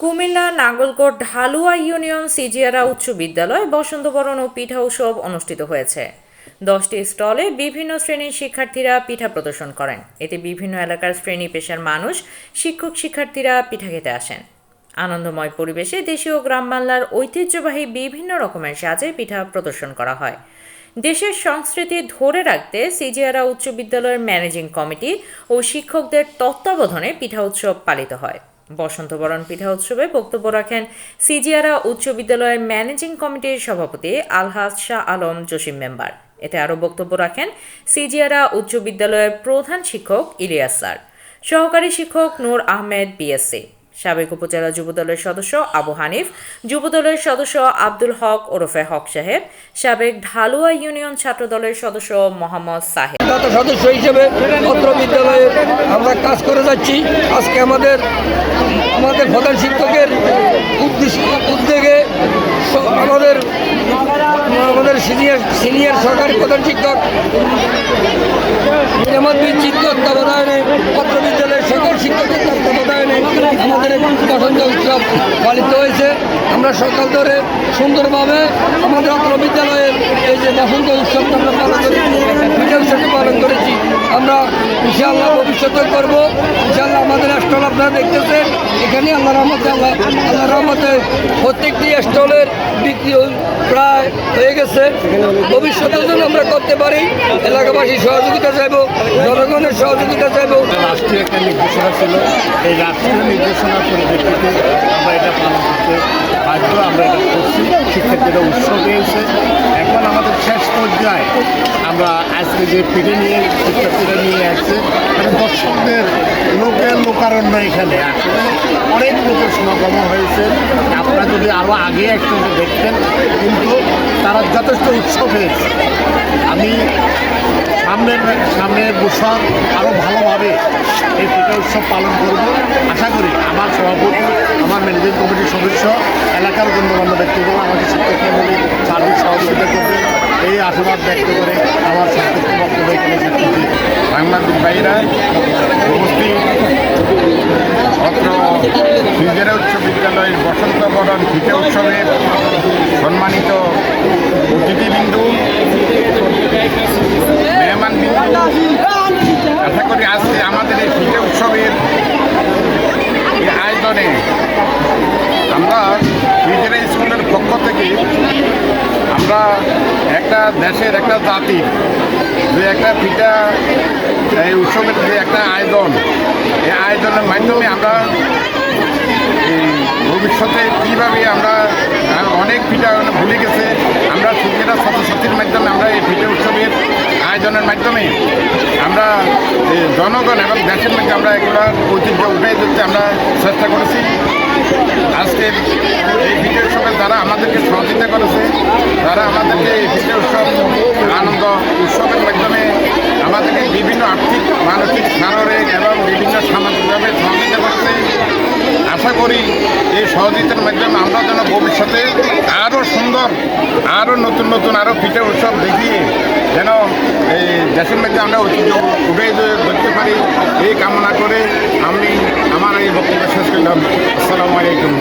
Comilla Nangalkot Dhalua union, Sijiara উচ্চ বিদ্যালয়, বসন্তবরণ ও পিঠা উৎসব অনুষ্ঠিত হয়েছে। দশটি স্টলে বিভিন্ন শ্রেণির শিক্ষার্থীরা পিঠা প্রদর্শন করেন। এতে বিভিন্ন এলাকার শ্রেণি পেশার মানুষ, শিক্ষক শিক্ষার্থীরা পিঠা খেতে আসেন। আনন্দময় পরিবেশে দেশীয় গ্রাম বাংলার ঐতিহ্যবাহী বিভিন্ন রকমের সাজে পিঠা প্রদর্শন করা হয়। দেশের সংস্কৃতি ধরে রাখতে সিজিয়ারা উচ্চ বিদ্যালয়ের ম্যানেজিং কমিটি ও শিক্ষকদের তত্ত্বাবধানে পিঠা উৎসব পালিত হয়। বসন্তবরণ পিঠা উৎসবে বক্তব্য রাখেন সিজিয়ারা উচ্চ বিদ্যালয়ের ম্যানেজিং কমিটির সভাপতি আলহাজ শাহ আলম জসিম মেম্বার। এতে আরও বক্তব্য রাখেন সিজিয়ারা উচ্চ বিদ্যালয়ের প্রধান শিক্ষক ইলিয়াস স্যার। সহকারী শিক্ষক নূর আহমেদ বিএসসি। সাবেক উপজেলা যুবদলের সদস্য আবু হানিফ, যুবদলের সদস্য আব্দুল হক ওরফে হক সাহেব, সাবেক ঢালুয়া ইউনিয়ন ছাত্রদলের সদস্য মোহাম্মদ সাহেব। সদস্য হিসেবে অত্র বিদ্যালয়ে আমরা কাজ করে যাচ্ছি। আজকে আমাদের আমাদের প্রধান শিক্ষকের উদ্যোগে আমাদের আমাদের সিনিয়র সিনিয়র সরকারি প্রধান শিক্ষক যেমন বিচিত তত্ত্বাবধানে অত্র বিদ্যালয়ের সকল শিক্ষকের তত্ত্বাবধানে আমাদের বসন্ত উৎসব পালিত হয়েছে। আমরা সকাল ধরে সুন্দরভাবে আমাদের অত্র বিদ্যালয়ের এই যে বসন্ত উৎসবটা আমরা পালন করেছি পালন করেছি। আমরা ইনশাআল্লাহ ভবিষ্যতে করব। ইনশাআল্লাহ আমাদের স্টল আপনারা দেখতেছেন। এখানে আল্লাহ রহমতে, আল্লাহ আল্লাহ রহমতে প্রত্যেকটি স্টলের বিক্রি প্রায় হয়ে গেছে। ভবিষ্যতের জন্য আমরা করতে পারি। এলাকাবাসীর সহযোগিতা চাইব, জনগণের সহযোগিতা চাইব। রাষ্ট্রীয় একটা নির্দেশনা ছিল। এই রাষ্ট্রীয় নির্দেশনার পরিপ্রেক্ষিতে আমরা এটা পালন করতে আমরা এটা করছি। শিক্ষার্থীরা উৎসব পেয়েছে পর্যায়ে আমরা আজকে যে পিঠে নিয়ে শিক্ষার্থীরা নিয়ে আসছে দর্শকদের লোকের লোকারণ্য এখানে আসলে অনেক লোকের সমাগম হয়েছে। আপনারা যদি আরও আগে একটু দেখতেন, কিন্তু তারা যথেষ্ট উৎসব। হয়েছে আমি সামনের সামনের বছর আরও ভালোভাবে এই পিঠা উৎসব পালন করব। আশা করি আমার সভাপতি, আমার ম্যানেজিং কমিটির সদস্য, এলাকার গণ্যমান্য ব্যক্তিগুলো আমাকে শিক্ষক সার্বিক সহযোগিতা করবে আশীর্বাদ ব্যক্ত করে আমার সংক্ষিপ্ত বক্তব্য এখানে শেষ করছি। সাংবাদিক ভাইরা উপস্থিত অত্র নিজেরা উচ্চ বিদ্যালয়ের বসন্ত বরণ পিঠে উৎসবের সম্মানিত অতিথিবিন্দু মেহমান বিন্দু আশা করি আজকে আমাদের এই পিঠে উৎসবের আয়োজনে আমরা নিজেরা স্কুলের পক্ষ থেকে আমরা একটা দেশের একটা জাতির যে একটা পিঠা, এই উৎসবের যে একটা আয়োজন, এই আয়োজনের মাধ্যমে আমরা ভবিষ্যতে কীভাবে আমরা অনেক পিঠা ভুলে গেছে, আমরা সুবিধা ছাত্রছাত্রীর মাধ্যমে আমরা এই পিঠে উৎসবের আয়োজনের মাধ্যমে আমরা জনগণ এবং দেশের মধ্যে আমরা এগুলো ঐতিহ্য উঠে দিতে আমরা চেষ্টা করেছি। আজকের এই পিঠে উৎসবে যারা আমাদেরকে সহযোগিতা করেছে তারা আমাদেরকে এই পিঠে উৎসব আনন্দ উৎসবের মাধ্যমে আমাদেরকে বিভিন্ন আর্থিক, মানসিক শারীরিক এবং বিভিন্ন সামাজিকভাবে সহযোগিতা করছে। আশা করি এই সহযোগিতার মাধ্যমে আমরা যেন ভবিষ্যতে আরও সুন্দর আরও নতুন নতুন আরও পিঠে উৎসব দেখিয়ে যেন এই দেশের মধ্যে আমরা ঐতিহ্য উঠে ধরতে পারি। এই কামনা করে আমি আমার এই বক্তব্য শেষ করলাম। আসসালামু আলাইকুম।